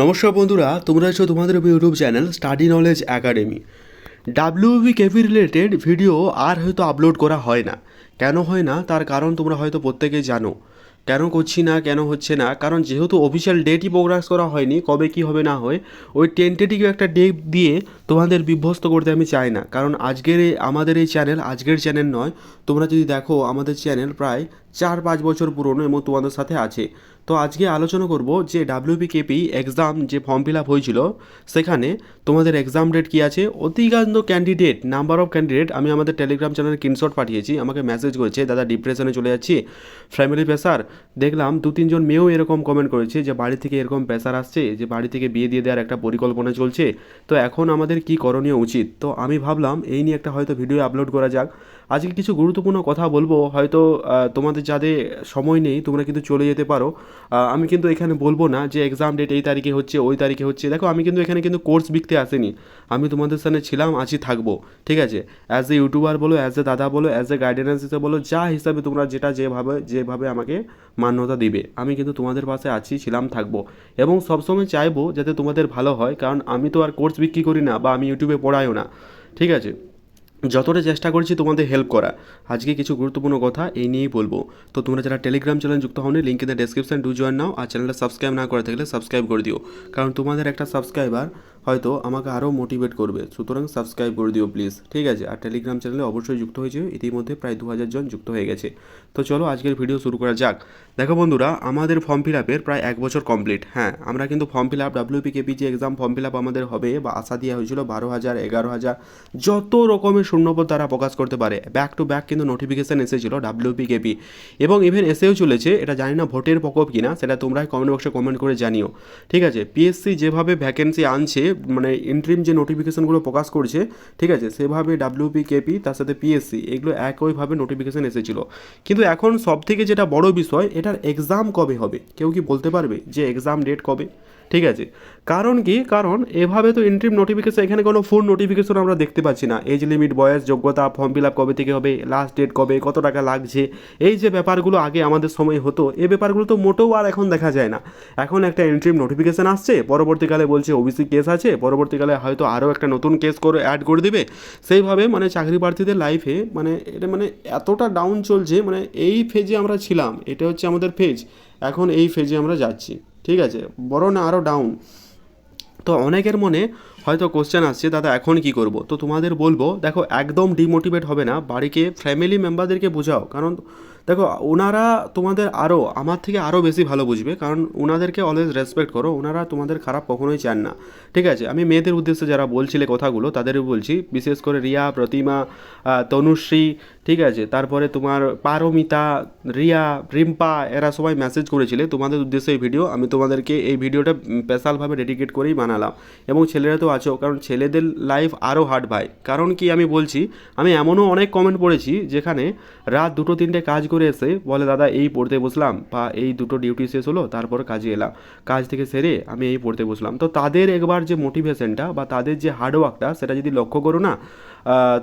নমস্কার বন্ধুরা, তোমরা আছো তোমাদের YouTube channel study knowledge academy. WB KV related video আর হয়তো আপলোড করা হয় না। কেন হয় না? তার কারণ তোমরা হয়তো প্রত্যেকেই জানো। কেন করছি না, কেন হচ্ছে না? কারণ যেহেতু অফিসিয়াল ডেটই প্রোগ্রাস করা হয়নি, কবে কি হবে না হয়, ওই টেন্টেটিভ একটা ডেট দিয়ে তোমাদের বিভ্যস্ত করতে আমি চাই না। কারণ আজকের এই, আমাদের এই চ্যানেল আজকের চ্যানেল নয়। তোমরা যদি দেখো, আমাদের চ্যানেল প্রায় চার পাঁচ বছর পুরনো এবং তোমাদের সাথে আছে। তো আজকে আলোচনা করব যে ডাব্লিউবিকেপি এক্সাম যে ফর্ম ফিল আপ হয়েছিল, সেখানে তোমাদের এক্সাম ডেট কী আছে? অধিকাংশ ক্যান্ডিডেট নাম্বার অফ ক্যান্ডিডেট আমি আমাদের টেলিগ্রাম চ্যানেলে স্ক্রিনশট পাঠিয়েছি, আমাকে মেসেজ করেছে, দাদা ডিপ্রেশনে চলে যাচ্ছি ফ্যামিলি প্রেসার দেখলাম দু তিনজন মেয়েও এরকম কমেন্ট করেছে যে, বাড়ি থেকে এরকম প্রেসার আসছে, যে বাড়ি থেকে বিয়ে দিয়ে দেওয়ার একটা পরিকল্পনা চলছে। তো এখন আমাদের কি করণীয় উচিত? তো আমি ভাবলাম, এই নিয়ে একটা হয়তো ভিডিও আপলোড করা যাক। আজকে কিছু গুরুত্বপূর্ণ কথা বলব, হয়তো তোমাদের যাদের সময় নেই, তোমরা কিন্তু চলে যেতে পারো। আমি কিন্তু এখানে বলব না যে এক্সাম ডেট এই তারিখে হচ্ছে, ওই তারিখে হচ্ছে। দেখো, আমি কিন্তু এখানে কিন্তু কোর্স বিকতে আসিনি। আমি তোমাদের সামনে ছিলাম আছি থাকব, ঠিক আছে? অ্যাজ এ ইউটিউবার বলো অ্যাজ এ দাদা বলো অ্যাজ এ গাইডেন্স হিসেবে বলো, যা হিসাবে তোমরা যেটা যেভাবে যেভাবে আমাকে মান্যতা দিবে, আমি কিন্তু তোমাদের পাশে আছি, ছিলাম, থাকব। এবং সবসময় চাইব যাতে তোমাদের ভালো হয়, কারণ আমি তো আর কোর্স বিক্রি করি না বা আমি ইউটিউবে পড়াইও না, ঠিক আছে? যতটা চেষ্টা করছি তোমাদের হেল্প করা। আজকে কিছু গুরুত্বপূর্ণ কথা এই নিয়েই বলব। তো তোমরা যারা টেলিগ্রাম চ্যানেল যুক্ত হওনি link in the description do join now. আর চ্যানেলটা সাবস্ক্রাইব না করে থাকলে সাবস্ক্রাইব করে দিও। কারণ তোমাদের একটা সাবস্ক্রাইবার হয়তো আমাকে আরও মোটিভেট করবে। সুতরাং সাবস্ক্রাইব করে দিও প্লিজ ঠিক আছে? আর টেলিগ্রাম চ্যানেলে অবশ্যই যুক্ত হয়েছে। ইতিমধ্যে প্রায় দু হাজার জন যুক্ত হয়ে গেছে। তো চলো আজকের ভিডিও শুরু করা যাক। দেখো বন্ধুরা, আমাদের ফর্ম ফিল আপের প্রায় এক বছর কমপ্লিট হ্যাঁ আমরা কিন্তু ফর্ম ফিল আপ ডাব্লিউপি যে এক্সাম ফর্ম ফিল আপ আমাদের হবে বা আশা দেওয়া হয়েছিল বারো হাজার এগারো হাজার যত রকমের শূন্যপদ তারা প্রকাশ করতে পারে। ব্যাক টু ব্যাক কিন্তু নোটিফিকেশান এসেছিল ডাব্লিউপি কেপি এবং ইভেন এসেও চলেছে, এটা জানি না ভোটের প্রকোপ কিনা, সেটা তোমরা কমেন্ট বক্সে কমেন্ট করে জানিও। ঠিক আছে? পিএসসি যেভাবে ভ্যাকেন্সি আনছে মানে ইন্ট্রিম যে নোটিফিকেশানগুলো প্রকাশ করছে, ঠিক আছে, সেভাবে ডাব্লিউপি কেপি তার সাথে পিএসসি এগুলো একইভাবে নোটিফিকেশান এসেছিল। কিন্তু এখন সব থেকে যেটা বড় বিষয়, এটার এক্সাম কবে হবে? কেউ কি বলতে পারবে যে এক্সাম ডেট কবে? ঠিক আছে। কারণ কি? কারণ এভাবে তো ইন্ট্রিম নোটিফিকেশন এখানে কোনো ফুল নোটিফিকেশন আমরা দেখতে পাচ্ছি না। এজ লিমিট বয়স, যোগ্যতা ফর্ম ফিল আপ কবে থেকে হবে লাস্ট ডেট কবে, কত টাকা লাগছে? এই যে ব্যাপারগুলো আগে আমাদের সময় হতো এই ব্যাপারগুলো তো মোটেও আর এখন দেখা যায় না। এখন একটা ইন্ট্রিম নোটিফিকেশন আসছে, পরবর্তীকালে বলছে ওবিসি কেস আছে, পরবর্তীকালে হয়তো আরও একটা নতুন কেস করে অ্যাড করে দিবে। সেইভাবে মানে চাকরি প্রার্থীদের লাইফে মানে এটা মানে এতটা ডাউন চলছে মানে এই ফেজে আমরা ছিলাম এটা হচ্ছে আমাদের ফেজ এখন এই ফেজে আমরা যাচ্ছি। ঠিক আছে? বড় না আরও ডাউন তো অনেকের মনে হয়তো কোশ্চেন আসছে, দাদা, এখন কি করব? তো তোমাদের বলব, দেখো, একদম ডিমোটিভেট হবে না, বাড়িকে ফ্যামিলি মেম্বারদেরকে বোঝাও। কারণ, দেখো, ওনারা তোমাদের আরও আমার থেকে আরও বেশি ভালো বুঝবে। কারণ, ওনাদেরকে অলওয়েজ রেসপেক্ট করো, ওনারা তোমাদের খারাপ কখনোই চান না। ঠিক আছে? আমি মেয়েদের উদ্দেশ্যে যারা বলছিলে কথাগুলো তাদেরও বলছি। বিশেষ করে রিয়া, প্রতিমা তনুশ্রী, ঠিক আছে? তারপরে তোমার পারমিতা, রিয়া, রিম্পা, এরা সবাই মেসেজ করেছিলে। তোমাদের উদ্দেশ্যে এই ভিডিও আমি তোমাদেরকে এই ভিডিওটা স্পেশালভাবে ডেডিকেট করেই বানালাম। এবং ছেলেরা তো আছো, কারণ ছেলেদের লাইফ আরও হার্ড ভাই। কারণ কি আমি বলছি, আমি এমনও অনেক কমেন্ট পড়েছি যেখানে রাত দুটো তিনটে কাজ করে এসে বলে, দাদা, এই পড়তে বসলাম বা এই দুটো ডিউটি শেষ হলো, তারপর কাজে এলাম। কাজ থেকে সেরে আমি এই পড়তে বসলাম। তো তাদের একবার যে মোটিভেশনটা বা তাদের যে হার্ডওয়ার্কটা সেটা যদি লক্ষ্য করো না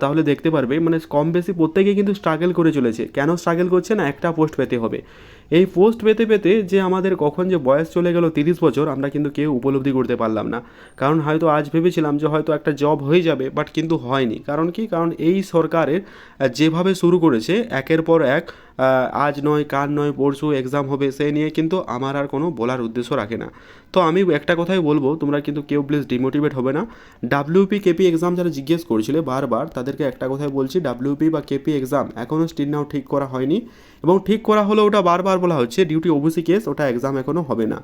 তাহলে দেখতে পারবে মানে কম বেশি প্রত্যেকেই কিন্তু স্ট্রাগল করে চলেছে। কেন স্ট্রাগল করছে না? একটা পোস্ট পেতে হবে। এই পোস্ট পেতে পেতে যে আমাদের কখন যে বয়স চলে গেল তিরিশ বছর, আমরা কিন্তু কেউ উপলব্ধি করতে পারলাম না। কারণ হয়তো আজ ভেবেছিলাম যে হয়তো একটা জব হয়ে যাবে বাট কিন্তু হয়নি। কারণ কি? কারণ এই সরকারের যেভাবে শুরু করেছে, একের পর এক আজ নয়, কাল নয়, পরশু এক্সাম হবে সে নিয়ে কিন্তু আমার আর কোনো বলার উদ্দেশ্য রাখে না। তো আমি একটা কথাই বলব, তোমরা কিন্তু কেউ প্লিজ ডিমোটিভেট হবে না। ডাব্লিউপি কেপি এক্সাম যারা জিজ্ঞেস করছিলে বারবার, তাদেরকে একটা কথাই বলছি ডাব্লিউপি বা কেপি এক্সাম এখনও স্টিল নাও ঠিক করা হয়নি এবং ঠিক করা হলে ওটা বারবার বলা হচ্ছে ডিউটি ওবিসি কেস ওটা এক্সাম এখনও হবে না।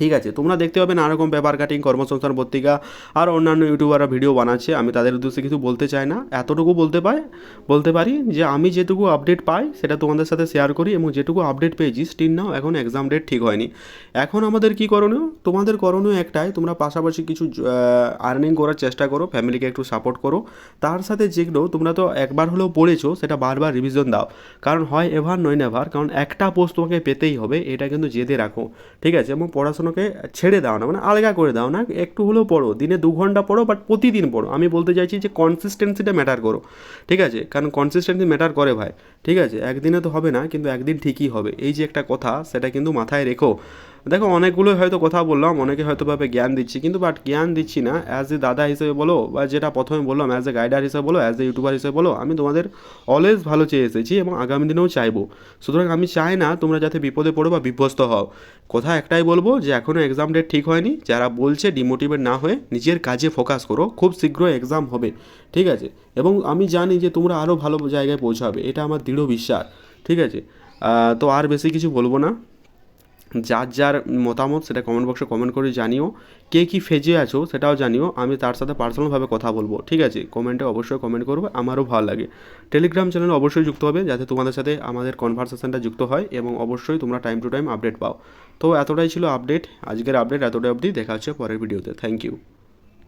ঠিক আছে, তোমরা দেখতে পাবে নানা রকম পেপার কাটিং, কর্মসংস্থান, পত্রিকা আর অন্যান্য ইউটিউবাররা ভিডিও বানাচ্ছে। আমি তাদের উদ্দেশ্যে কিছু বলতে চাই না। এতটুকু বলতে পাই, বলতে পারি যে আমি যেটুকু আপডেট পাই সেটা তোমাদের সাথে শেয়ার করি এবং যেটুকু আপডেট পেয়েছি স্টিল নাও এখন এক্সাম ডেট ঠিক হয়নি। এখন আমাদের কি করণীয়? তোমাদের করণীয় একটাই, তোমরা পাশাপাশি কিছু আর্নিং করার চেষ্টা করো ফ্যামিলিকে একটু সাপোর্ট করো। তার সাথে যেগুলো তোমরা তো একবার হলেও পড়েছো, সেটা বারবার রিভিশন দাও। কারণ হয় এভার নয় নেভার কারণ একটা পোস্ট তোমাকে পেতেই হবে, এটা কিন্তু জেদে রাখো। ঠিক আছে, এবং পড়াশোনাকে ছেড়ে দাও না মানে আলগা করে দাও না, একটু হলেও পড়ো, দিনে দু ঘণ্টা পড়ো বাট প্রতিদিন পড়ো। আমি বলতে চাইছি যে কনসিস্টেন্সিটা ম্যাটার করো, ঠিক আছে? কারণ কনসিস্টেন্সি ম্যাটার করে ভাই, ঠিক আছে? একদিনে তো হবে না, কিন্তু একদিন ঠিকই হবে। এই যে একটা কথা, সেটা কিন্তু মাথায় রেখো। দেখো, অনেকগুলোই হয়তো কথা বললাম, অনেকে হয়তো ভাবে জ্ঞান দিচ্ছি, কিন্তু বাট জ্ঞান দিচ্ছি না অ্যাজ এ দাদা হিসেবে বলো, বা যেটা প্রথমে বললাম অ্যাজ এ গাইডার হিসেবে বলো অ্যাজ এ ইউটিউবার হিসেবে বলো, আমি তোমাদের অলওয়েজ ভালো চেয়ে এসেছি এবং আগামী দিনেও চাইব। সুতরাং আমি চাই না তোমরা যাতে বিপদে পড়ো বা বিভ্যস্ত হও। কথা একটাই বলব যে এখনও এক্সাম ডেট ঠিক হয়নি, যারা বলছে ডিমোটিভেট না হয়ে নিজের কাজে ফোকাস করো, খুব শীঘ্রই এক্সাম হবে, ঠিক আছে? এবং আমি জানি যে, তোমরা আরও ভালো জায়গায় পৌঁছাবে, এটা আমার দৃঢ় বিশ্বাস, ঠিক আছে? তো আর বেশি কিছু বলব না। যার যার মতামত সেটা কমেন্ট বক্সে কমেন্ট করে জানিও। কে কী ফেজে আছো সেটাও জানিও। আমি তার সাথে পার্সোনালভাবে কথা বলব। ঠিক আছে? কমেন্টে অবশ্যই কমেন্ট করব। আমারও ভালো লাগে। টেলিগ্রাম চ্যানেল অবশ্যই যুক্ত হবে যাতে তোমাদের সাথে আমাদের কনভারসেশনটা যুক্ত হয় এবং অবশ্যই তোমরা টাইম টু টাইম আপডেট পাও। তো এতটাই ছিল আপডেট আজকের আপডেট এতটাই অবধি। দেখা হচ্ছে পরের ভিডিওতে থ্যাংক ইউ